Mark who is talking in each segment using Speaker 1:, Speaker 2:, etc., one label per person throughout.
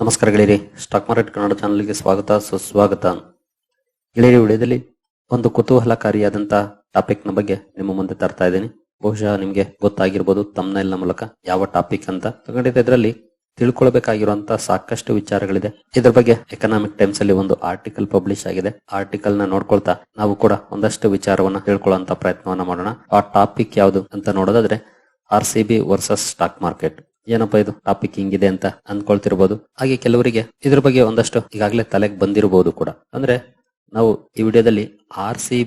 Speaker 1: ನಮಸ್ಕಾರ ಗೆಳೆಯರಿ stock market Kannada ಚಾನಲ್ಗೆ ಸ್ವಾಗತ, ಸುಸ್ವಾಗತ. ಗೆಳೆಯರಿ ವಿಡಿಯೋದಲ್ಲಿ ಒಂದು ಕುತೂಹಲಕಾರಿಯಾದಂತಹ ಟಾಪಿಕ್ನ ಬಗ್ಗೆ ನಿಮ್ಮ ಮುಂದೆ ತರ್ತಾ ಇದ್ದೀನಿ. ಬಹುಶಃ ನಿಮ್ಗೆ ಗೊತ್ತಾಗಿರ್ಬೋದು ನ ಮೂಲಕ ಯಾವ ಟಾಪಿಕ್ ಅಂತ. ಖಂಡಿತ ಇದರಲ್ಲಿ ತಿಳ್ಕೊಳ್ಬೇಕಾಗಿರುವಂತ ಸಾಕಷ್ಟು ವಿಚಾರಗಳಿದೆ. ಇದ್ರ ಬಗ್ಗೆ ಎಕನಾಮಿಕ್ ಟೈಮ್ಸ್ ಅಲ್ಲಿ ಒಂದು ಆರ್ಟಿಕಲ್ ಪಬ್ಲಿಷ್ ಆಗಿದೆ. ಆರ್ಟಿಕಲ್ನ ನೋಡ್ಕೊಳ್ತಾ ನಾವು ಕೂಡ ಒಂದಷ್ಟು ವಿಚಾರವನ್ನ ತಿಳ್ಕೊಳ್ಳುವಂತ ಪ್ರಯತ್ನವನ್ನ ಮಾಡೋಣ. ಆ ಟಾಪಿಕ್ ಯಾವುದು ಅಂತ ನೋಡೋದಾದ್ರೆ R C B versus stock market ಏನಪ್ಪಾ ಇದು? ಟಾಪಿಕ್ ಹಿಂಗಿದೆ ಅಂತ ಅನ್ಕೊಳ್ತಿರ್ಬೋದು. ಹಾಗೆ ಕೆಲವರಿಗೆ ಇದ್ರ ಬಗ್ಗೆ ಒಂದಷ್ಟು ಈಗಾಗಲೇ ತಲೆಗೆ ಬಂದಿರಬಹುದು ಕೂಡ. ಅಂದ್ರೆ ನಾವು ಈ ವಿಡಿಯೋದಲ್ಲಿ ಆರ್ ಸಿ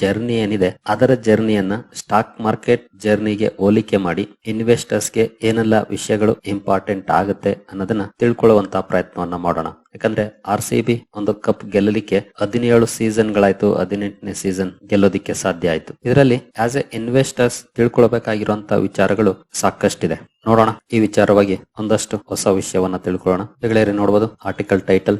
Speaker 1: ಜರ್ನಿ ಏನಿದೆ, ಅದರ ಜರ್ನಿಯನ್ನ ಸ್ಟಾಕ್ ಮಾರ್ಕೆಟ್ ಜರ್ನಿಗೆ ಹೋಲಿಕೆ ಮಾಡಿ ಇನ್ವೆಸ್ಟರ್ಸ್ಗೆ ಏನೆಲ್ಲ ವಿಷಯಗಳು ಇಂಪಾರ್ಟೆಂಟ್ ಆಗುತ್ತೆ ಅನ್ನೋದನ್ನ ತಿಳ್ಕೊಳ್ಳುವಂತ ಪ್ರಯತ್ನವನ್ನ ಮಾಡೋಣ. ಯಾಕಂದ್ರೆ ಆರ್ ಸಿ ಒಂದು ಕಪ್ ಗೆಲ್ಲಲಿಕ್ಕೆ ಹದಿನೇಳು ಸೀಸನ್ ಗಳಾಯ್ತು, ಹದಿನೆಂಟನೇ ಸೀಸನ್ ಗೆಲ್ಲೋದಿಕ್ಕೆ ಸಾಧ್ಯ ಆಯ್ತು. ಇದರಲ್ಲಿ ಆಸ್ ಎ ಇನ್ವೆಸ್ಟರ್ಸ್ ತಿಳ್ಕೊಳ್ಬೇಕಾಗಿರುವಂತ ವಿಚಾರಗಳು ಸಾಕಷ್ಟಿದೆ. ನೋಡೋಣ ಈ ವಿಚಾರವಾಗಿ ಒಂದಷ್ಟು ಹೊಸ ವಿಷಯವನ್ನ ತಿಳ್ಕೊಳ್ಳೋಣ. ಗೆಳೆಯರಿ ನೋಡಬಹುದು article title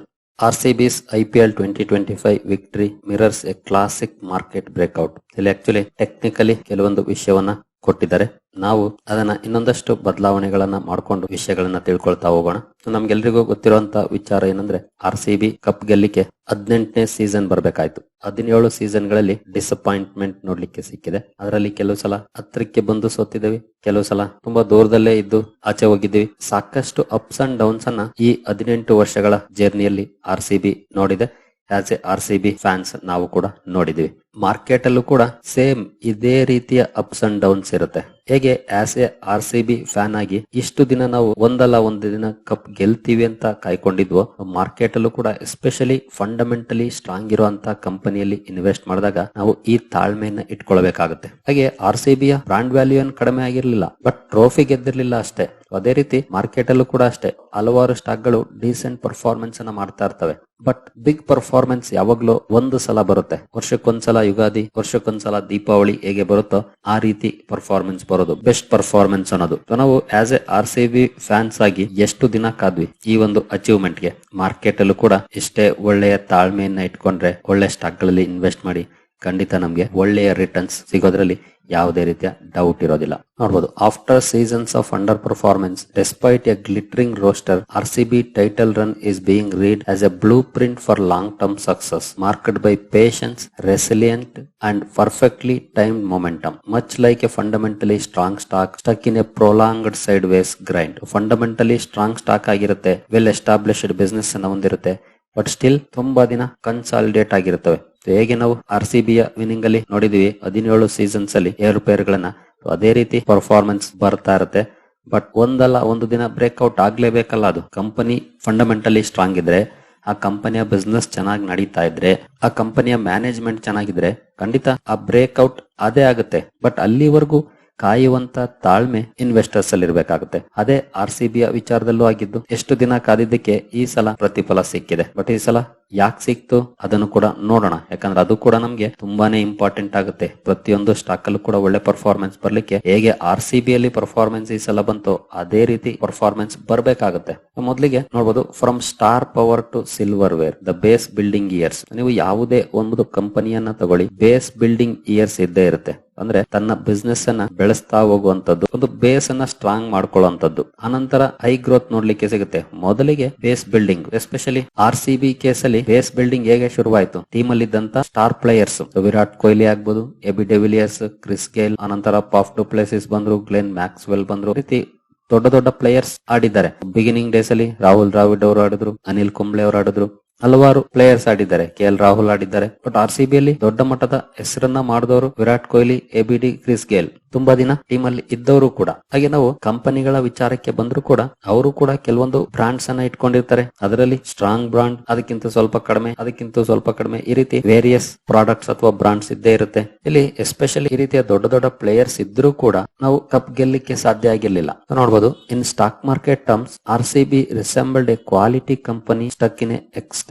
Speaker 1: twenty twenty five victory mirrors a classic market breakout ಇಲ್ಲಿ ಆಕ್ಚುಲಿ ಟೆಕ್ನಿಕಲಿ ಕೆಲವೊಂದು ವಿಷಯವನ್ನ ಕೊಟ್ಟಿದ್ದಾರೆ. ನಾವು ಅದನ್ನ ಇನ್ನೊಂದಷ್ಟು ಬದಲಾವಣೆಗಳನ್ನ ಮಾಡ್ಕೊಂಡು ವಿಷಯಗಳನ್ನ ತಿಳ್ಕೊಳ್ತಾ ಹೋಗೋಣ. ನಮ್ಗೆಲ್ರಿಗೂ ಗೊತ್ತಿರುವಂತ ವಿಚಾರ ಏನಂದ್ರೆ ಆರ್ ಸಿ ಬಿ ಕಪ್ ಗೆಲ್ಲಿಕ್ಕೆ ಹದಿನೆಂಟನೇ ಸೀಸನ್ ಬರಬೇಕಾಯ್ತು. ಹದಿನೇಳು ಸೀಸನ್ಗಳಲ್ಲಿ ಡಿಸಪಾಯಿಂಟ್ಮೆಂಟ್ ನೋಡ್ಲಿಕ್ಕೆ ಸಿಕ್ಕಿದೆ. ಅದರಲ್ಲಿ ಕೆಲವು ಸಲ ಹತ್ರಕ್ಕೆ ಬಂದು ಸೋತಿದ್ದೇವೆ ಕೆಲವು ಸಲ ತುಂಬಾ ದೂರದಲ್ಲೇ ಇದ್ದು ಆಚೆ ಹೋಗಿದ್ದೀವಿ. ಸಾಕಷ್ಟು ಅಪ್ಸ್ ಅಂಡ್ ಡೌನ್ಸ್ ಅನ್ನ ಈ ಹದಿನೆಂಟು ವರ್ಷಗಳ ಜರ್ನಿಯಲ್ಲಿ ಆರ್ ಸಿ ಬಿ ನೋಡಿದೆ. As a R C B fans ನಾವು ಕೂಡ ನೋಡಿದ್ವಿ ಮಾರ್ಕೆಟ್ ಅಲ್ಲೂ ಕೂಡ ಸೇಮ್ ಇದೇ ರೀತಿಯ ಅಪ್ಸ್ ಅಂಡ್ ಡೌನ್ಸ್ ಇರುತ್ತೆ. ಹೇಗೆ as a R C B fan ಆಗಿ ಇಷ್ಟು ದಿನ ನಾವು ಒಂದಲ್ಲ ಒಂದು ದಿನ ಕಪ್ ಗೆಲ್ತೀವಿ ಅಂತ ಕಾಯ್ಕೊಂಡಿದ್ವು ಮಾರ್ಕೆಟ್ ಅಲ್ಲೂ ಕೂಡ ಎಸ್ಪೆಷಲಿ ಫಂಡಮೆಂಟಲಿ ಸ್ಟ್ರಾಂಗ್ ಇರುವಂತಹ ಕಂಪನಿಯಲ್ಲಿ ಇನ್ವೆಸ್ಟ್ ಮಾಡಿದಾಗ ನಾವು ಈ ತಾಳ್ಮೆಯನ್ನ ಇಟ್ಕೊಳ್ಬೇಕಾಗುತ್ತೆ. ಹಾಗೆ ಆರ್ ಸಿ ಬಿಯ ಬ್ರಾಂಡ್ ವ್ಯಾಲ್ಯೂ ಏನ್ ಕಡಿಮೆ ಆಗಿರ್ಲಿಲ್ಲ ಬಟ್ ಟ್ರೋಫಿ ಗೆದ್ದಿರ್ಲಿಲ್ಲ ಅಷ್ಟೇ. ಅದೇ ರೀತಿ ಮಾರ್ಕೆಟ್ ಅಲ್ಲೂ ಕೂಡ ಅಷ್ಟೇ. ಹಲವಾರು ಸ್ಟಾಕ್ಗಳು ಡೀಸೆಂಟ್ ಪರ್ಫಾರ್ಮೆನ್ಸ್ ಅನ್ನ ಮಾಡ್ತಾ ಇರ್ತವೆ. ಬಟ್ ಬಿಗ್ ಪರ್ಫಾರ್ಮೆನ್ಸ್ ಯಾವಾಗ್ಲೂ ಒಂದು ಸಲ ಬರುತ್ತೆ. ವರ್ಷಕ್ಕೊಂದ್ಸಲ ಯುಗಾದಿ ವರ್ಷಕ್ಕೊಂದ್ಸಲ ದೀಪಾವಳಿ ಹೇಗೆ ಬರುತ್ತೋ ಆ ರೀತಿ ಪರ್ಫಾರ್ಮೆನ್ಸ್ ಬರೋದು. ಬೆಸ್ಟ್ ಪರ್ಫಾರ್ಮೆನ್ಸ್ ಅನ್ನೋದು. ನಾವು as a R C B fans ಆಗಿ ಎಷ್ಟು ದಿನ ಕಾದ್ವಿ? ಈ ಒಂದು ಅಚೀವ್ಮೆಂಟ್ಗೆ. ಮಾರ್ಕೆಟ್ ಅಲ್ಲೂ ಕೂಡ ಎಷ್ಟೇ ಒಳ್ಳೆಯ ತಾಳ್ಮೆಯನ್ನ ಇಟ್ಕೊಂಡ್ರೆ ಒಳ್ಳೆ ಸ್ಟಾಕ್ಗಳಲ್ಲಿ ಇನ್ವೆಸ್ಟ್ ಮಾಡಿ ಖಂಡಿತ ನಮ್ಗೆ ಒಳ್ಳೆಯ ರಿಟರ್ನ್ಸ್ ಸಿಗೋದ್ರಲ್ಲಿ ಯಾವುದೇ ರೀತಿಯ ಡೌಟ್ ಇರೋದಿಲ್ಲ. ನೋಡಬಹುದು after seasons of underperformance despite a glittering roster R C B title run is being read as a blueprint for long term success marked by patience resilient and perfectly timed momentum much like a fundamentally strong stock stuck in a prolonged sideways grind fundamentally strong stock ಆಗಿರುತ್ತೆ well established business ಅನ್ನ ಹೊಂದಿರುತ್ತೆ but still ತುಂಬಾ ದಿನ consolidate ಆಗಿರುತ್ತವೆ. ಹೇಗೆ ನಾವು R C ಯ winning ಅಲ್ಲಿ ನೋಡಿದೀವಿ, ಹದಿನೇಳು ಸೀಸನ್ಸ್ ಅಲ್ಲಿ ಏರುಪೇರುಗಳನ್ನ ಅದೇ ರೀತಿ ಪರ್ಫಾರ್ಮೆನ್ಸ್ ಬರ್ತಾ ಇರುತ್ತೆ. ಬಟ್ ಒಂದಲ್ಲ, ಒಂದು ದಿನ ಬ್ರೇಕ್ಔಟ್ ಆಗ್ಲೇಬೇಕಲ್ಲ ಅದು. ಕಂಪನಿ ಫಂಡಮೆಂಟಲಿ ಸ್ಟ್ರಾಂಗ್ ಇದ್ರೆ, ಆ ಕಂಪನಿಯ ಬಿಸ್ನೆಸ್ ಚೆನ್ನಾಗಿ ನಡೀತಾ ಇದ್ರೆ, ಆ ಕಂಪನಿಯ ಮ್ಯಾನೇಜ್ಮೆಂಟ್ ಚೆನ್ನಾಗಿದ್ರೆ, ಖಂಡಿತ ಆ ಬ್ರೇಕ್ಔಟ್ ಅದೇ ಆಗುತ್ತೆ. ಬಟ್ ಅಲ್ಲಿವರೆಗೂ ಕಾಯುವಂತ ತಾಳ್ಮೆ ಇನ್ವೆಸ್ಟರ್ಸ್ ಅಲ್ಲಿ ಇರಬೇಕಾಗುತ್ತೆ. ಅದೇ ಆರ್ ಸಿ ಬಿಯ ವಿಚಾರದಲ್ಲೂ ಆಗಿದ್ದು, ಎಷ್ಟು ದಿನ ಕಾದಿದ್ದಕ್ಕೆ ಈ ಸಲ ಪ್ರತಿಫಲ ಸಿಕ್ಕಿದೆ. ಬಟ್ ಈ ಸಲ ಯಾಕೆ ಸಿಕ್ತು ಅದನ್ನು ಕೂಡ ನೋಡೋಣ. ಯಾಕಂದ್ರೆ ಅದು ಕೂಡ ನಮ್ಗೆ ತುಂಬಾನೇ ಇಂಪಾರ್ಟೆಂಟ್ ಆಗುತ್ತೆ. ಪ್ರತಿಯೊಂದು ಸ್ಟಾಕ್ ಅಲ್ಲೂ ಕೂಡ ಒಳ್ಳೆ ಪರ್ಫಾರ್ಮೆನ್ಸ್ ಬರ್ಲಿಕ್ಕೆ ಹೇಗೆ ಆರ್ ಸಿ ಬಿ ಅಲ್ಲಿ ಪರ್ಫಾರ್ಮೆನ್ಸ್ ಈ ಸಲ ಬಂತು ಅದೇ ರೀತಿ ಪರ್ಫಾರ್ಮೆನ್ಸ್ ಬರ್ಬೇಕಾಗುತ್ತೆ. ಮೊದಲಿಗೆ ನೋಡಬಹುದು from star power to silverware the base building years ನೀವು ಯಾವುದೇ ಒಂದು ಕಂಪನಿಯನ್ನ ತಗೊಳ್ಳಿ ಬೇಸ್ ಬಿಲ್ಡಿಂಗ್ ಇಯರ್ಸ್ ಇದ್ದೇ ಇರುತ್ತೆ. ಅಂದ್ರೆ ತನ್ನ ಬಿಸ್ನೆಸ್ ಅನ್ನ ಬೆಳೆಸ್ತಾ ಹೋಗುವಂತದ್ದು ಒಂದು ಬೇಸ್ ಅನ್ನ ಸ್ಟ್ರಾಂಗ್ ಮಾಡ್ಕೊಳ್ಳುವಂತದ್ದು ಅನಂತರ ಹೈ ಗ್ರೋತ್ ನೋಡ್ಲಿಕ್ಕೆ ಸಿಗುತ್ತೆ. ಮೊದಲಿಗೆ base building especially R C B case ಅಲ್ಲಿ ಬೇಸ್ ಬಿಲ್ಡಿಂಗ್ ಹೇಗೆ ಶುರುವಾಯಿತು? ಟೀಮ್ ಅಲ್ಲಿ ಇದ್ದಂತ ಸ್ಟಾರ್ ಪ್ಲೇಯರ್ಸ್, ವಿರಾಟ್ ಕೊಹ್ಲಿ ಆಗ್ಬಹುದು ಎಬಿ ಡೆವಿಲಿಯರ್ಸ್, ಕ್ರಿಸ್ ಗೇಲ್, ಅನಂತರ ಪಾಫ್ ಟು ಪ್ಲೇಸಸ್ ಬಂದ್ರು, ಗ್ಲೆನ್ ಮ್ಯಾಕ್ಸ್ವೆಲ್ ಬಂದ್ರು ರೀತಿ ದೊಡ್ಡ ದೊಡ್ಡ ಪ್ಲೇಯರ್ಸ್ ಆಡಿದ್ದಾರೆ. ಬಿಗಿನಿಂಗ್ ಡೇಸ್ ಅಲ್ಲಿ ರಾಹುಲ್ ದ್ರಾವಿಡ್ ಅವರು ಆಡಿದ್ರು, ಅನಿಲ್ ಕುಂಬ್ಳೆ ಅವರು ಆಡಿದ್ರು. ಹಲವಾರು ಪ್ಲೇಯರ್ಸ್ ಆಡಿದ್ದಾರೆ. ಕೆ ಎಲ್ ರಾಹುಲ್ ಆಡಿದ್ದಾರೆ. ಬಟ್ ಆರ್ ಸಿ ಬಿ ಅಲ್ಲಿ ದೊಡ್ಡ ಮಟ್ಟದ ಹೆಸರನ್ನ ಮಾಡಿದವರು Virat Kohli A B D Chris Gayle. ತುಂಬಾ ದಿನ ಟೀಮ್ ಅಲ್ಲಿ ಇದ್ದವರು ಕೂಡ. ಹಾಗೆ ನಾವು ಕಂಪನಿಗಳ ವಿಚಾರಕ್ಕೆ ಬಂದ್ರು ಕೂಡ ಅವರು ಕೂಡ ಕೆಲವೊಂದು ಬ್ರಾಂಡ್ಸ್ ಅನ್ನ ಇಟ್ಕೊಂಡಿರ್ತಾರೆ. ಅದರಲ್ಲಿ ಸ್ಟ್ರಾಂಗ್ ಬ್ರಾಂಡ್ ಅದಕ್ಕಿಂತ ಸ್ವಲ್ಪ ಕಡಿಮೆ, ಅದಕ್ಕಿಂತ ಸ್ವಲ್ಪ ಕಡಿಮೆ ಈ ರೀತಿ ವೇರಿಯಸ್ ಪ್ರಾಡಕ್ಟ್ಸ್ ಅಥವಾ ಬ್ರಾಂಡ್ಸ್ ಇದ್ದೇ ಇರುತ್ತೆ. ಇಲ್ಲಿ ಎಸ್ಪೆಷಲಿ ಈ ರೀತಿಯ ದೊಡ್ಡ ದೊಡ್ಡ ಪ್ಲೇಯರ್ಸ್ ಇದ್ರೂ ಕೂಡ ನಾವು ಕಪ್ ಗೆಲ್ಲಿಕ್ಕೆ ಸಾಧ್ಯ ಆಗಿರ್ಲಿಲ್ಲ. ನೋಡಬಹುದು in stock market terms R C B resembled a quality company stuck in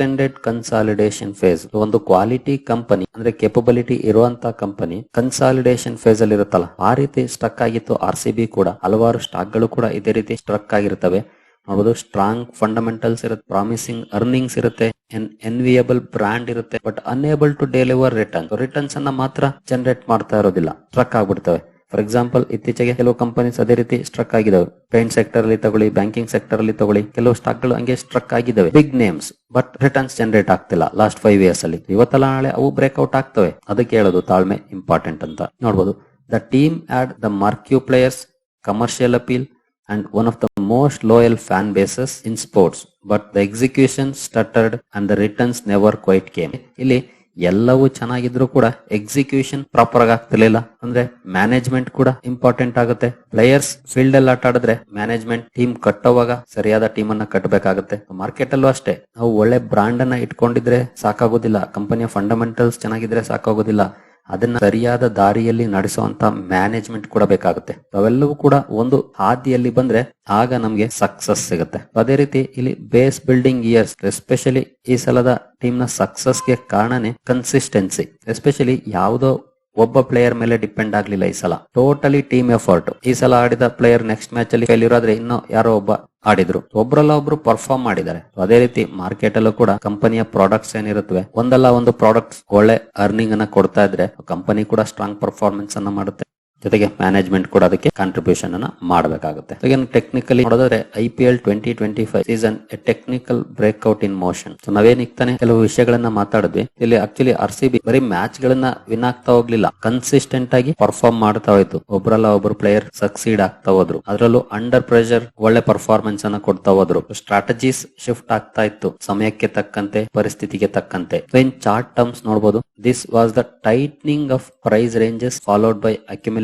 Speaker 1: extended consolidation phase ಒಂದು ಕ್ವಾಲಿಟಿ ಕಂಪನಿ ಅಂದ್ರೆ ಕೆಪಬಿಲಿಟಿ ಇರುವಂತ ಕಂಪನಿ ಕನ್ಸಾಲಿಡೇಷನ್ ಫೇಸ್ ಅಲ್ಲಿ ಇರುತ್ತಲ್ಲ, ಆ ರೀತಿ ಸ್ಟಕ್ ಆಗಿತ್ತು ಆರ್ ಸಿ ಬಿ ಕೂಡ, ಹಲವಾರು ಸ್ಟಾಕ್ಗಳು ಕೂಡ ಇದೇ ರೀತಿ ಸ್ಟ್ರಕ್ ಆಗಿರ್ತವೆ. ನೋಡಬಹುದು ಸ್ಟ್ರಾಂಗ್ ಫಂಡಮೆಂಟಲ್ಸ್ ಇರುತ್ತೆ ಪ್ರಾಮಿಸಿಂಗ್ ಅರ್ನಿಂಗ್ಸ್ ಇರುತ್ತೆ ಎನ್ ಎನ್ವಿಯಬಲ್ ಬ್ರಾಂಡ್ ಇರುತ್ತೆ but unable to deliver return returns ಅನ್ನ ಮಾತ್ರ ಜನರೇಟ್ ಮಾಡ್ತಾ ಇರೋದಿಲ್ಲ ಸ್ಟ್ರಕ್ ಆಗ್ಬಿಡ್ತವೆ. ಫಾರ್ ಎಕ್ಸಾಂಪಲ್ ಇತ್ತೀಚೆಗೆ ಕೆಲವು ಕಂಪನೀಸ್ ಅದೇ ರೀತಿ ಸ್ಟ್ರಕ್ ಆಗಿದಾವೆ ಪೇಂಟ್ ಸೆಕ್ಟರ್ ಅಲ್ಲಿ ತಗೊಳ್ಳಿ ಬ್ಯಾಂಕಿಂಗ್ ಸೆಕ್ಟರ್ ಅಲ್ಲಿ ತಗೊಳ್ಳಿ, ಕೆಲವು ಸ್ಟಾಕ್ಗಳು ಹಂಗೆ ಸ್ಟ್ರಕ್ ಆಗಿದ್ದಾವೆ. Big names but returns generate ಆಗ್ತಿಲ್ಲ ಲಾಸ್ಟ್ ಫೈವ್ ಇಯರ್ಸ್ ಅಲ್ಲಿ. ಇವತ್ತಲ್ಲ ನಾಳೆ ಅವು ಬ್ರೇಕ್ಔಟ್ ಆಗ್ತವೆ. ಅದಕ್ಕೆ ಹೇಳೋದು ತಾಳ್ಮೆ ಇಂಪಾರ್ಟೆಂಟ್ ಅಂತ. ನೋಡಬಹುದು the team had the marquee players commercial appeal and one of the most loyal fan bases in sports but the execution stuttered and the returns never quite came ಇಲ್ಲಿ ಎಲ್ಲವೂ ಚೆನ್ನಾಗಿದ್ರು ಕೂಡ ಎಕ್ಸಿಕ್ಯೂಷನ್ ಪ್ರಾಪರ್ ಆಗಿ ಆಗ್ತಿರ್ಲಿಲ್ಲ. ಅಂದ್ರೆ management ಕೂಡ important ಆಗುತ್ತೆ. Players field ಅಲ್ಲಿ ಆಟ ಆಡಿದ್ರೆ ಮ್ಯಾನೇಜ್ಮೆಂಟ್ ಟೀಮ್ ಕಟ್ಟೋವಾಗ ಸರಿಯಾದ ಟೀಮ್ ಅನ್ನ ಕಟ್ಟಬೇಕಾಗುತ್ತೆ ಮಾರ್ಕೆಟ್ ಅಲ್ಲೂ ಅಷ್ಟೇ, ನಾವು ಒಳ್ಳೆ ಬ್ರಾಂಡ್ ಅನ್ನ ಇಟ್ಕೊಂಡಿದ್ರೆ ಸಾಕಾಗೋದಿಲ್ಲ. ಕಂಪನಿಯ ಫಂಡಮೆಂಟಲ್ಸ್ ಚೆನ್ನಾಗಿದ್ರೆ ಸಾಕಾಗೋದಿಲ್ಲ. ಅದನ್ನ ಸರಿಯಾದ ದಾರಿಯಲ್ಲಿ ನಡೆಸುವಂತ ಮ್ಯಾನೇಜ್ಮೆಂಟ್ ಕೂಡ ಬೇಕಾಗುತ್ತೆ. ಅವೆಲ್ಲವೂ ಕೂಡ ಒಂದು ಹಾದಿಯಲ್ಲಿ ಬಂದ್ರೆ ಆಗ ನಮ್ಗೆ ಸಕ್ಸಸ್ ಸಿಗುತ್ತೆ. ಅದೇ ರೀತಿ ಇಲ್ಲಿ ಬೇಸ್ ಬಿಲ್ಡಿಂಗ್ ಇಯರ್ಸ್ ಎಸ್ಪೆಷಲಿ ಈ ಸಲದ ಟೀಮ್ನ ಸಕ್ಸಸ್ಗೆ ಕಾರಣನೇ ಕನ್ಸಿಸ್ಟೆನ್ಸಿ ಎಸ್ಪೆಷಲಿ ಯಾವುದೋ ಒಬ್ಬ ಪ್ಲೇಯರ್ ಮೇಲೆ ಡಿಪೆಂಡ್ ಆಗ್ಲಿಲ್ಲ ಈ ಸಲ. ಟೋಟಲಿ ಟೀಮ್ ಎಫರ್ಟ್ ಈ ಸಲ ಆಡಿದ ಪ್ಲೇಯರ್ ನೆಕ್ಸ್ಟ್ ಮ್ಯಾಚ್ ಅಲ್ಲಿ ಫೇಲ್ಯೂರ್ ಇನ್ನೂ ಯಾರೋ ಒಬ್ಬ ಆಡಿದ್ರು. ಒಬ್ರಲ್ಲ ಒಬ್ರು ಪರ್ಫಾರ್ಮ್ ಮಾಡಿದ್ದಾರೆ. ಅದೇ ರೀತಿ ಮಾರ್ಕೆಟ್ ಅಲ್ಲೂ ಕೂಡ ಕಂಪನಿಯ ಪ್ರಾಡಕ್ಟ್ಸ್ ಏನಿರುತ್ತವೆ, ಒಂದಲ್ಲ ಒಂದು ಪ್ರಾಡಕ್ಟ್ಸ್ ಒಳ್ಳೆ ಅರ್ನಿಂಗ್ ಅನ್ನ ಕೊಡ್ತಾ ಇದ್ರೆ ಕಂಪನಿ ಕೂಡ ಸ್ಟ್ರಾಂಗ್ ಪರ್ಫಾರ್ಮೆನ್ಸ್ ಅನ್ನ ಮಾಡುತ್ತೆ. ಜೊತೆಗೆ ಮ್ಯಾನೇಜ್ಮೆಂಟ್ ಕೂಡ ಅದಕ್ಕೆ ಕಾಂಟ್ರಿಬ್ಯೂಷನ್ ಅನ್ನ ಮಾಡಬೇಕಾಗುತ್ತೆ. ಟೆಕ್ನಿಕಲಿ ನೋಡಿದ್ರೆ I P L twenty twenty five season a technical breakout in motion so ನಾವೇನಿಗ್ತಾನೆ ಕೆಲವು ವಿಷಯಗಳನ್ನ ಮಾತಾಡಿದ್ವಿ. ಇಲ್ಲಿ ಆಕ್ಚುಲಿ ಆರ್ ಸಿ ಬಿ ಬರೀ ಮ್ಯಾಚ್ ಗಳನ್ನ ವಿನ್ ಆಗ್ತಾ ಹೋಗ್ಲಿಲ್ಲ. ಕನ್ಸಿಸ್ಟೆಂಟ್ ಆಗಿ ಪರ್ಫಾರ್ಮ್ ಮಾಡ್ತಾ ಹೋಯ್ತು. ಒಬ್ರಲ್ಲ ಒಬ್ರು ಪ್ಲೇಯರ್ ಸಕ್ಸೀಡ್ ಆಗ್ತಾ ಹೋದ್ರು. ಅದರಲ್ಲೂ ಅಂಡರ್ ಪ್ರೆಷರ್ ಒಳ್ಳೆ ಪರ್ಫಾರ್ಮೆನ್ಸ್ ಅನ್ನ ಕೊಡ್ತಾ ಹೋದ್ರು. ಸ್ಟ್ರಾಟಜೀಸ್ ಶಿಫ್ಟ್ ಆಗ್ತಾ ಇತ್ತು. ಸಮಯಕ್ಕೆ ತಕ್ಕಂತೆ, ಪರಿಸ್ಥಿತಿಗೆ ತಕ್ಕಂತೆ. ಚಾರ್ಟ್ ಟರ್ಮ್ಸ್ ನೋಡಬಹುದು this was the tightening of price ranges followed by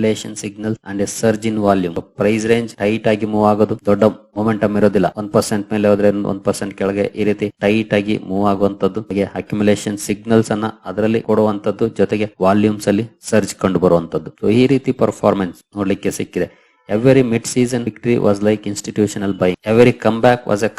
Speaker 1: accumulation signal and surge in volume price range tight ಆಗಿ ಮೂವ್ ಆಗೋದು ದೊಡ್ಡ ಮೊಮೆಂಟಮ್ ಇರೋದಿಲ್ಲ. ಒಂದ್ ಪರ್ಸೆಂಟ್ ಮೇಲೆ ಹೋದ್ರೆ ಒಂದ್ ಪರ್ಸೆಂಟ್ ಕೆಳಗೆ ಈ ರೀತಿ ಟೈಟ್ ಆಗಿ ಮೂವ್ ಆಗುವಂತದ್ದು ಹಾಗೆ ಅಕ್ಯುಮುಲೇಷನ್ ಸಿಗ್ನಲ್ಸ್ ಅನ್ನ ಅದರಲ್ಲಿ ಕೊಡುವಂತದ್ದು ಜೊತೆಗೆ ವಾಲ್ಯೂಮ್ಸ್ ಅಲ್ಲಿ ಸರ್ಜ್ ಕಂಡು ಬರುವಂತದ್ದು ಈ ರೀತಿ ಪರ್ಫಾರ್ಮೆನ್ಸ್ ನೋಡ್ಲಿಕ್ಕೆ ಸಿಕ್ಕಿದೆ. Mid season victory was like institutional buy Every comeback was a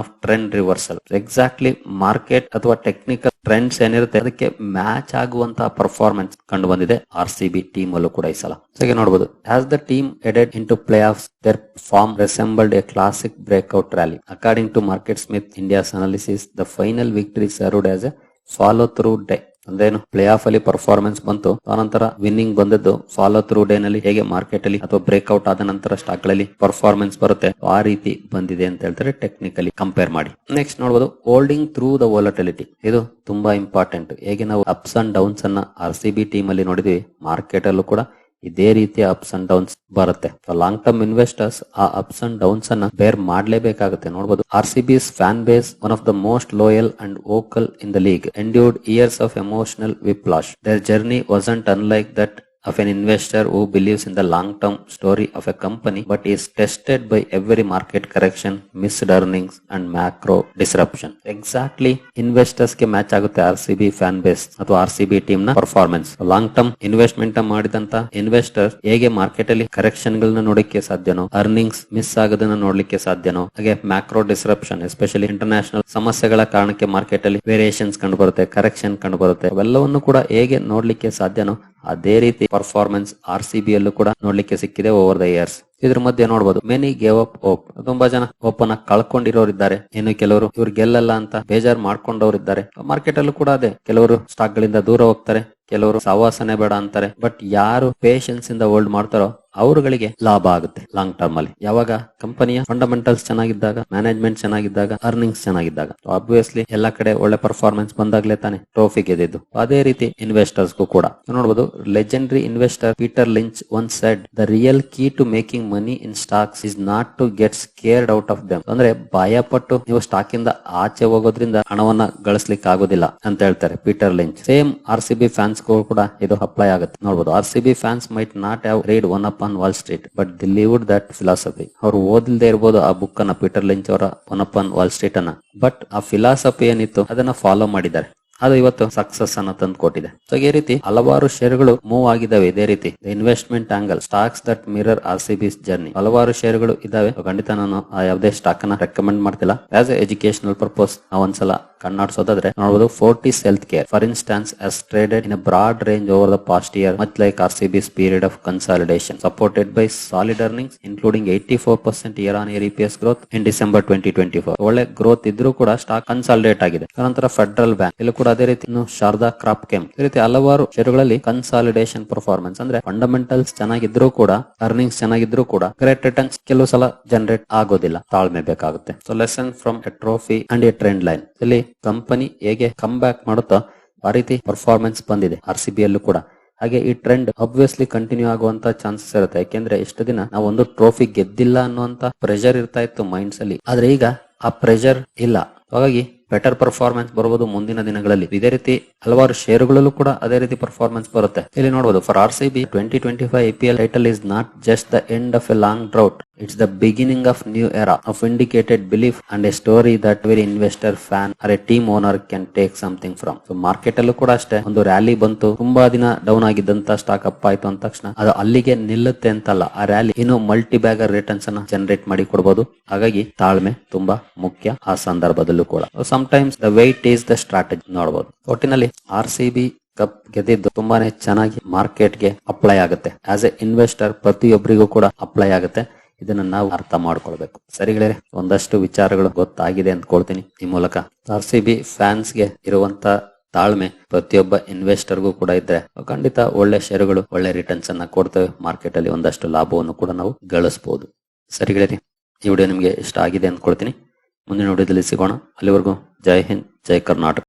Speaker 1: of trend reversal exactly market ಅಥವಾ ಟೆಕ್ನಿಕಲ್ ಟ್ರೆಂಡ್ಸ್ ಏನಿರುತ್ತೆ, ಅದಕ್ಕೆ ಮ್ಯಾಚ್ ಆಗುವಂತಹ ಪರ್ಫಾರ್ಮೆನ್ಸ್ ಕಂಡು ಬಂದಿದೆ ಆರ್ ಸಿ ಬಿ ಟೀಮ್ ಅಲ್ಲೂ ಕೂಡ ಈ ಸಲ. ಹಾಗೆ ನೋಡಬಹುದು as the team aided into playoff their form resembled a classic breakout rally according to MarketSmith India's analysis the final victory served as a follow through day ಅಂದ್ರೇನು playoff ಅಲ್ಲಿ performance ಬಂತು, ಆನಂತರ ವಿನ್ನಿಂಗ್ ಬಂದದ್ದು follow through day ನಲ್ಲಿ ಹೇಗೆ market ಅಲ್ಲಿ ಅಥವಾ breakout ಆದ ನಂತರ ಸ್ಟಾಕ್ಗಳಲ್ಲಿ ಪರ್ಫಾರ್ಮೆನ್ಸ್ ಬರುತ್ತೆ, ಆ ರೀತಿ ಬಂದಿದೆ ಅಂತ ಹೇಳ್ತಾರೆ ಟೆಕ್ನಿಕಲಿ ಕಂಪೇರ್ ಮಾಡಿ. ನೆಕ್ಸ್ಟ್ ನೋಡಬಹುದು ಹೋಲ್ಡಿಂಗ್ ಥ್ರೂ ದ ವಾಲಟಿಲಿಟಿ ಇದು ತುಂಬಾ ಇಂಪಾರ್ಟೆಂಟ್ ಹೇಗೆ ನಾವು ಅಪ್ಸ್ ಅಂಡ್ ಡೌನ್ಸ್ ಅನ್ನ ಆರ್ ಸಿ ಬಿ ಟೀಮ್ ಅಲ್ಲಿ ನೋಡಿದ್ವಿ ಮಾರ್ಕೆಟ್ ಅಲ್ಲೂ ಕೂಡ ಇದೇ ರೀತಿಯ ಅಪ್ಸ್ ಅಂಡ್ ಡೌನ್ಸ್ ಬರುತ್ತೆ. ಲಾಂಗ್ ಟರ್ಮ್ ಇನ್ವೆಸ್ಟರ್ಸ್ ಆ ಅಪ್ಸ್ ಅಂಡ್ ಡೌನ್ಸ್ ಅನ್ನ ಬೇರ್ ಮಾಡ್ಲೇಬೇಕಾಗುತ್ತೆ. ನೋಡಬಹುದು R C B's fan base one of the most loyal and vocal in the league endured years of emotional whiplash their journey wasn't unlike that of an investor who believes in the long term story of a company but is tested by every market correction, missed earnings and macro disruption. Exactly investors ಗೆ match ಆಗುತ್ತೆ R C B fan base ಅಥವಾ R C B ಟೀಮ್ನ performance long term investment ಮಾಡಿದಂತ investor ಹೇಗೆ market ಅಲ್ಲಿ correction ಗಳನ್ನ ನೋಡಕ್ಕೆ ಸಾಧ್ಯನೋ earnings miss ಆಗೋದನ್ನ ನೋಡ್ಲಿಕ್ಕೆ ಸಾಧ್ಯನೋ ಹಾಗೆ ಮ್ಯಾಕ್ರೋ ಡಿಸ್ರಪ್ಷನ್ ಎಸ್ಪೆಷಲಿ ಇಂಟರ್ನ್ಯಾಷನಲ್ ಸಮಸ್ಯೆಗಳ ಕಾರಣಕ್ಕೆ ಮಾರ್ಕೆಟ್ ಅಲ್ಲಿ ವೇರಿಯೇಷನ್ಸ್ ಕಂಡು ಬರುತ್ತೆ ಕರೆಕ್ಷನ್ ಕಂಡು ಬರುತ್ತೆ ಅವೆಲ್ಲವನ್ನು ಕೂಡ ಹೇಗೆ ನೋಡ್ಲಿಕ್ಕೆ ಸಾಧ್ಯನೋ ಅದೇ ರೀತಿ ಪರ್ಫಾರ್ಮೆನ್ಸ್ ಆರ್ ಸಿ ಬಿ ಅಲ್ಲೂ ಕೂಡ ನೋಡ್ಲಿಕ್ಕೆ ಸಿಕ್ಕಿದೆ ಓವರ್ ದ ಇಯರ್ಸ್ ಇದ್ರ ಮಧ್ಯೆ ನೋಡಬಹುದು ಮೆನಿ ಗೇವ್ ಅಪ್ ಓಪ್ ತುಂಬಾ ಜನ ಓಪನ್ ಕಳ್ಕೊಂಡಿರೋರು ಇದ್ದಾರೆ ಇನ್ನು ಕೆಲವರು ಇವ್ರು ಗೆಲ್ಲಲ್ಲ ಅಂತ ಬೇಜಾರ್ ಮಾಡ್ಕೊಂಡವ್ರು ಇದ್ದಾರೆ ಮಾರ್ಕೆಟ್ ಅಲ್ಲೂ ಕೂಡ ಅದೇ. ಕೆಲವರು ಸ್ಟಾಕ್ ಗಳಿಂದ ದೂರ ಹೋಗ್ತಾರೆ, ಕೆಲವರು ಸಹವಾಸನೆ ಬೇಡ ಅಂತಾರೆ. ಬಟ್ ಯಾರು ಪೇಷನ್ಸ್ ಇಂದ ಹೋಲ್ಡ್ ಮಾಡ್ತಾರೋ ಅವರುಗಳಿಗೆ ಲಾಭ ಆಗುತ್ತೆ ಲಾಂಗ್ ಟರ್ಮ್ ಅಲ್ಲಿ. ಯಾವಾಗ? ಕಂಪನಿಯ ಫಂಡಮೆಂಟಲ್ಸ್ ಚೆನ್ನಾಗಿದ್ದಾಗ ಮ್ಯಾನೇಜ್ಮೆಂಟ್ ಚೆನ್ನಾಗಿದ್ದಾಗ ಅರ್ನಿಂಗ್ಸ್ ಚೆನ್ನಾಗಿದ್ದಾಗ. ಆಬ್ವಿಯಸ್ಲಿ ಎಲ್ಲಾ ಕಡೆ ಒಳ್ಳೆ ಪರ್ಫಾರ್ಮೆನ್ಸ್ ಬಂದಾಗ್ಲೇ ತಾನೆ ಟ್ರೋಫಿ ಗೆದ್ದಿದ್ದು. ಅದೇ ರೀತಿ ಇನ್ವೆಸ್ಟರ್ಸ್ ಕೂಡ. ನೋಡಬಹುದು legendary investor Peter Lynch once said the real key to making money in stocks is not to get scared out of them ಅಂದ್ರೆ ಭಯ ಪಟ್ಟು ನೀವು ಸ್ಟಾಕ್ ಇಂದ ಆಚೆ ಹೋಗೋದ್ರಿಂದ ಹಣವನ್ನ ಗಳಿಸ್ಲಿಕ್ಕೆ ಆಗೋದಿಲ್ಲ ಅಂತ ಹೇಳ್ತಾರೆ Peter Lynch same R C B fans ಕೂಡ ಇದು ಅಪ್ಲೈ ಆಗುತ್ತೆ. ನೋಡಬಹುದು R C B fans might not have read One Up on Wall Street but they lived that philosophy ಅವ್ರು ಓದಿಲ್ದೆ ಇರ್ಬೋದು ಆ ಬುಕ್ ಅನ್ನ ಪೀಟರ್ ಲಿಂಚ್ ಅವರ ಒನ್ ವಾಲ್ ಸ್ಟ್ರೀಟ್ ಅನ್ನ. ಬಟ್ ಆ ಫಿಲಾಸಫಿ ಏನಿತ್ತು, ಅದನ್ನ ಫಾಲೋ ಮಾಡಿದ್ದಾರೆ. ಅದು ಇವತ್ತು ಸಕ್ಸಸ್ ಅನ್ನ ತಂದು ಕೊಟ್ಟಿದೆ. ಸೊ ಈ ರೀತಿ ಹಲವಾರು ಶೇರ್ಗಳು ಮೂವ್ ಆಗಿದಾವೆ ಇದೇ ರೀತಿ investment angle stocks that mirror R C B's journey ಹಲವಾರು ಶೇರ್ಗಳು ಇದಾವೆ ಖಂಡಿತ ನಾನು ಯಾವುದೇ ಸ್ಟಾಕ್ ಅನ್ನ ರೆಕಮೆಂಡ್ ಮಾಡ್ತಿಲ್ಲ. ಆಸ್ ಎ ಎಜುಕೇಶನಲ್ ಪರ್ಪಸ್ ನಾವು ಒಂದ್ಸಲ ಕಣ್ಣಾಡಿಸೋದಾದ್ರೆ ನೋಡಬಹುದು Fortis healthcare. For instance as traded in a broad range over the past year, period of consolidation supported by solid earnings including solid earnings, including 84% year-on-year EPS growth in December 2024. ಒಳ್ಳೆ growth ಇದ್ರೂ ಕೂಡ stock consolidate ಆಗಿದೆ. ನಂತರ federal bank ಇಲ್ಲಿ ಕೂಡ ಅದೇ ರೀತಿ Sharada crop ಕೆಮ್ ಈ ರೀತಿ ಹಲವಾರು ಷೇರುಗಳಲ್ಲಿ ಕನ್ಸಾಲಿಡೇಷನ್ ಪರ್ಫಾರ್ಮೆನ್ಸ್ ಅಂದ್ರೆ ಫಂಡಮೆಂಟಲ್ಸ್ ಚೆನ್ನಾಗಿದ್ರೂ ಕೂಡ ಅರ್ನಿಂಗ್ಸ್ ಚೆನ್ನಾಗಿದ್ರು ಕೂಡ ಗ್ರೇಟ್ ರಿಟರ್ನ್ಸ್ ಕೆಲವು ಸಲ ಜನರೇಟ್ ಆಗೋದಿಲ್ಲ. ತಾಳ್ಮೆ ಬೇಕಾಗುತ್ತೆ. So lesson from a trophy and a trend line ಇಲ್ಲಿ ಕಂಪನಿ ಹೇಗೆ ಕಮ್ ಬ್ಯಾಕ್ ಮಾಡುತ್ತಾ ಆ ರೀತಿ ಪರ್ಫಾರ್ಮೆನ್ಸ್ ಬಂದಿದೆ ಆರ್ ಸಿ ಬಿ ಯಲ್ಲೂ ಕೂಡ. ಹಾಗೆ ಈ ಟ್ರೆಂಡ್ ಅಬ್ವಿಯಸ್ಲಿ ಕಂಟಿನ್ಯೂ ಆಗುವಂತ ಚಾನ್ಸಸ್ ಇರುತ್ತೆ. ಯಾಕೆಂದ್ರೆ ಇಷ್ಟು ದಿನ ನಾವು ಒಂದು ಟ್ರೋಫಿ ಗೆದ್ದಿಲ್ಲ ಅನ್ನುವಂತ ಪ್ರೆಷರ್ ಇರ್ತಾ ಇತ್ತು ಮೈಂಡ್ಸ್ ಅಲ್ಲಿ. ಆದ್ರೆ ಈಗ ಆ ಪ್ರೆಷರ್ ಇಲ್ಲ. ಹಾಗಾಗಿ ಬೆಟರ್ ಪರ್ಫಾರ್ಮೆನ್ಸ್ ಬರಬಹುದು ಮುಂದಿನ ದಿನಗಳಲ್ಲಿ. ಇದೇ ರೀತಿ ಹಲವಾರು ಶೇರುಗಳಲ್ಲೂ ಕೂಡ ಅದೇ ರೀತಿ ಪರ್ಫಾರ್ಮೆನ್ಸ್ ಬರುತ್ತೆ. ಇಲ್ಲಿ ನೋಡಬಹುದು for R C B twenty twenty five I P L title is not just the end of a long drought it's the beginning of new era of indicated belief and a story that very investor fan a team owner can take something from so market ಅಲ್ಲೂ ಕೂಡ ಅಷ್ಟೇ, ಒಂದು rally ಬಂತು, ತುಂಬಾ ದಿನ down ಆಗಿದ್ದಂತ stock up ಆಯ್ತು ಅಂದ ತಕ್ಷಣ, ಅದು ಅಲ್ಲಿಗೆ ನಿಲ್ಲುತ್ತೆ ಅಂತಲ್ಲ, ಆ ರ್ಯಾಲಿ ಇನ್ನು ಮಲ್ಟಿ ಬ್ಯಾಗರ್ ರಿಟರ್ನ್ಸ್ ಅನ್ನ ಜನರೇಟ್ ಮಾಡಿ ಕೊಡಬಹುದು ಹಾಗಾಗಿ ತಾಳ್ಮೆ ತುಂಬಾ ಮುಖ್ಯ ಆ ಸಂದರ್ಭದಲ್ಲೂ ಕೂಡ. Sometimes the wait is the strategy ನೋಡಬಹುದು ಒಟ್ಟಿನಲ್ಲಿ ಆರ್ ಸಿ ಬಿ ಕಪ್ ಗೆದ್ದಿದ್ದು ತುಂಬಾನೇ ಚೆನ್ನಾಗಿ ಮಾರ್ಕೆಟ್ಗೆ ಅಪ್ಲೈ ಆಗುತ್ತೆ. ಆಸ್ ಎ ಇನ್ವೆಸ್ಟರ್ ಪ್ರತಿಯೊಬ್ಬರಿಗೂ ಕೂಡ ಅಪ್ಲೈ ಆಗುತ್ತೆ. ಇದನ್ನ ನಾವು ಅರ್ಥ ಮಾಡ್ಕೊಳ್ಬೇಕು. ಸರಿಗಳೇ ಒಂದಷ್ಟು ವಿಚಾರಗಳು ಗೊತ್ತಾಗಿದೆ ಅಂದ್ಕೊಳ್ತೀನಿ ಈ ಮೂಲಕ ಆರ್ ಸಿ ಬಿ ಫ್ಯಾನ್ಸ್ಗೆ ಇರುವಂತ ತಾಳ್ಮೆ ಪ್ರತಿಯೊಬ್ಬ ಇನ್ವೆಸ್ಟರ್ಗೂ ಕೂಡ ಇದ್ರೆ ಖಂಡಿತ ಒಳ್ಳೆ ಷೇರುಗಳು ಒಳ್ಳೆ ರಿಟರ್ನ್ಸ್ ಅನ್ನ ಕೊಡ್ತವೆ. ಮಾರ್ಕೆಟ್ ಅಲ್ಲಿ ಒಂದಷ್ಟು ಲಾಭವನ್ನು ಕೂಡ ನಾವು ಗಳಿಸಬಹುದು ಸರಿಗಳೇ ಈ ವಿಡಿಯೋ ನಿಮಗೆ ಇಷ್ಟ ಆಗಿದೆ ಅಂದ್ಕೊಳ್ತೀನಿ ಮುಂದಿನ ವಿಡಿಯೋದಲ್ಲಿ ಸಿಗೋಣ. ಅಲ್ಲಿವರೆಗೂ ಜೈ ಹಿಂದ್, ಜೈ ಕರ್ನಾಟಕ.